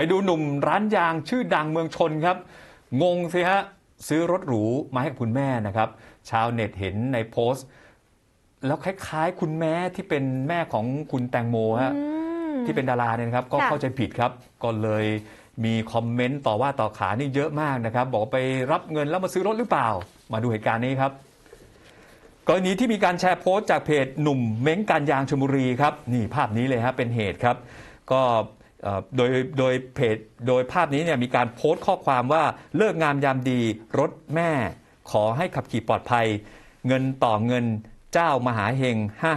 ไปดูหนุ่มร้านยางชื่อดังเมืองชนครับ งงสิฮะ ซื้อรถหรูมาให้กับคุณแม่นะครับ ชาวเน็ตเห็นในโพสต์ แล้วคล้ายๆ คุณแม่ที่เป็นแม่ของคุณแตงโมฮะอืมที่เป็นดาราเนี่ยนะครับ ก็ค่ะเข้าใจผิดครับ ก็เลยมีคอมเมนต์ต่อว่าต่อขานนี่เยอะมากนะครับ บอกว่าไปรับเงินแล้วมาซื้อรถหรือเปล่า มาดูเหตุการณ์นี้ครับกรณีที่มีการแชร์โพสต์จากเพจหนุ่มเม้งการยางชลบุรีครับนี่ภาพนี้เลยฮะเป็นเหตุครับ ก็เอ่อ โดยโดยเพจโดยภาพนี้เนี่ยมีการโพสต์ข้อความว่าเลิกงามยามดีรถแม่ ขอให้ขับขี่ปลอดภัย เงินต่อเงินเจ้ามหาเฮง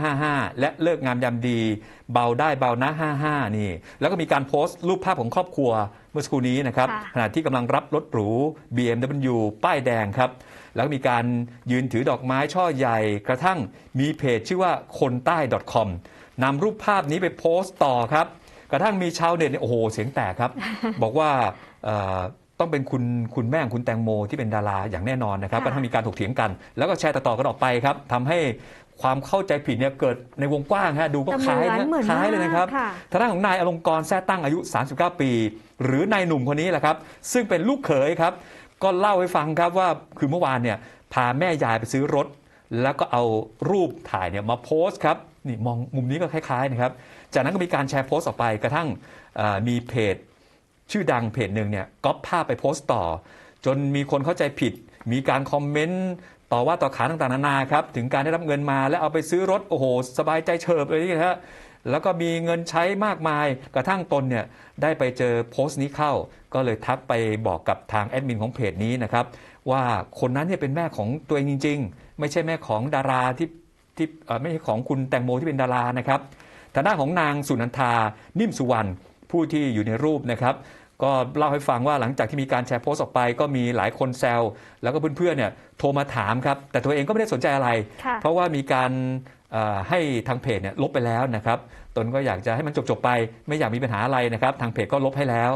555 และเลิกงามยามดี เบาได้เบานะ 55 นี่ แล้วก็มีการโพสต์รูปภาพของครอบครัวเมื่อสักครู่นี้นะครับค่ะขณะที่กำลังรับรถหรู BMW ป้ายแดงครับ แล้วก็มีการยืนถือดอกไม้ช่อใหญ่ กระทั่งมีเพจชื่อว่าคนใต้ .com นำรูปภาพนี้ไปโพสต์ต่อครับ กระทั่งมีชาวเน็ตเนี่ยโอ้โหเสียงแตกครับ บอกว่าเอ่อต้องเป็นคุณคุณแม่ของคุณแตงโมที่เป็นดาราอย่างแน่นอนนะครับค่ะ กระทั่งมีการถกเถียงกัน แล้วก็แชร์ต่อๆกันออกไปครับทำให้ความเข้าใจผิดเนี่ยเกิดในวงกว้างฮะดูก็แต่คล้ายเหมือนนะเหมือนคล้ายเลยนะครับ มากค่ะทางด้านของนายอลงกรณ์แท้ตั้งอายุ 39 ปี หรือนายหนุ่มคนนี้แหละครับ ซึ่งเป็นลูกเขยครับ ก็เล่าให้ฟังครับว่าคือเมื่อวานเนี่ยพาแม่ยายไปซื้อรถ แล้วก็เอารูปถ่ายเนี่ยมาโพสต์ครับ นี่มองมุมนี้ก็คล้ายๆนะครับ จากนั้นก็มีการแชร์โพสต์ออกไปกระทั่งมีเพจชื่อดังเพจหนึ่งเนี่ยก๊อปภาพไปโพสต์ต่อ จนมีคนเข้าใจผิด มีการคอมเมนต์ต่อว่าต่อขานต่างๆนานาครับถึงการได้รับเงินมาแล้วเอาไปซื้อรถโอ้โห สบายใจเฉิบเลยนี่ฮะแล้วก็มีเงินใช้มากมาย กระทั่งตนเนี่ยได้ไปเจอโพสต์นี้เข้า ก็เลยทักไปบอกกับทางแอดมินของเพจนี้นะครับว่าคนนั้นเนี่ยเป็นแม่ของตัวเองจริง ๆ ไม่ใช่แม่ของดาราที่ ที่เอ่อไม่ใช่ของคุณแตงโมที่เป็นดารานะครับทางด้านของนางสุนันทานิ่มสุวรรณผู้ที่อยู่ในรูปนะครับก็เล่าให้ฟังว่าหลังจากที่มีการแชร์โพสต์ออกไป ก็มีหลายคนแซวแล้วก็เพื่อนๆเนี่ยโทรมาถามครับ แต่ตัวเองก็ไม่ได้สนใจอะไรค่ะเพราะว่ามีการเอ่อให้ทางเพจเนี่ยลบไปแล้วนะครับ ตนก็อยากจะให้มันจบๆไป ไม่อยากมีปัญหาอะไรนะครับ ทางเพจก็ลบให้แล้ว